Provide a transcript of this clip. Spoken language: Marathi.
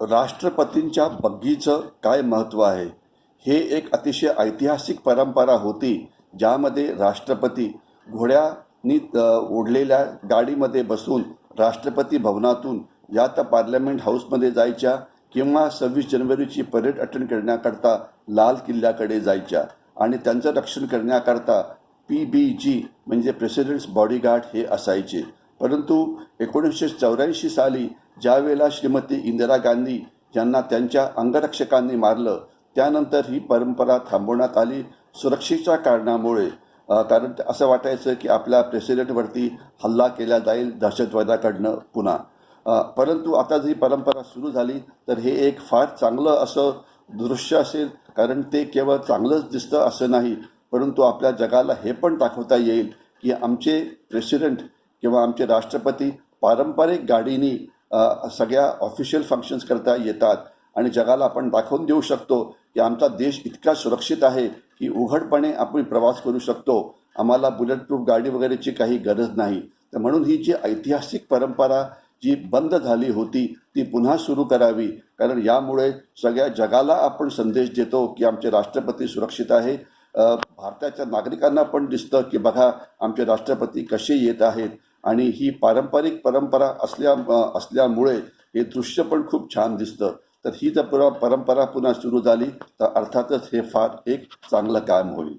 राष्ट्रपतींच्या बग्गीचं काय महत्त्व आहे? हे एक अतिशय ऐतिहासिक परंपरा होती ज्यामध्ये राष्ट्रपती घोड्यानी ओढलेल्या गाडीमध्ये बसून राष्ट्रपती भवनातून या तर पार्लमेंट हाऊसमध्ये जायच्या किंवा सव्वीस जानेवारीची परेड अटेंड करण्याकरता लाल किल्ल्याकडे जायच्या आणि त्यांचं रक्षण करण्याकरता पी बी जी म्हणजे प्रेसिडेंट्स बॉडीगार्ड हे असायचे. परंतु एकोणीसशे चौऱ्याऐंशी साली ज्यावेळेला श्रीमती इंदिरा गांधी यांना त्यांच्या अंगरक्षकांनी मारलं त्यानंतर ही परंपरा थांबवण्यात आली. सुरक्षेच्या कारणामुळे कारण असं वाटायचं की आपल्या प्रेसिडेंटवरती हल्ला केला जाईल दहशतवादाकडनं पुन्हा. परंतु आता जी परंपरा सुरू झाली तर हे एक फार चांगलं असं दृश्य असेल कारण ते केवळ चांगलंच दिसतं असं नाही परंतु आपल्या जगाला हे पण दाखवता येईल की आमचे प्रेसिडेंट किंवा आमचे राष्ट्रपती पारंपरिक गाडीनी सगळ्या ऑफिशियल फंक्शन्स करता येतात. आणि जगाला आपण दाखवून देऊ शकतो की आमचा देश इतका सुरक्षित आहे की उघडपणे आपण प्रवास करू शकतो. आम्हाला बुलेट प्रूफ गाडी वगैरेची काही गरज नाही. तर म्हणून ही जी ऐतिहासिक परंपरा जी बंद झाली होती ती पुन्हा सुरू करावी. कारण यामुळे सगळ्या जगाला आपण संदेश देतो की आमचे राष्ट्रपती सुरक्षित आहे. भारताच्या नागरिकांना पण दिसतं की बघा आमचे राष्ट्रपती कसे येत आहेत. आणि ही पारंपरिक परंपरा असल्या असल्यामुळे हे दृश्य पण खूप छान दिसतं. तर ही जर पुरा परंपरा पुन्हा सुरू झाली तर अर्थातच हे फार एक चांगलं काम होईल.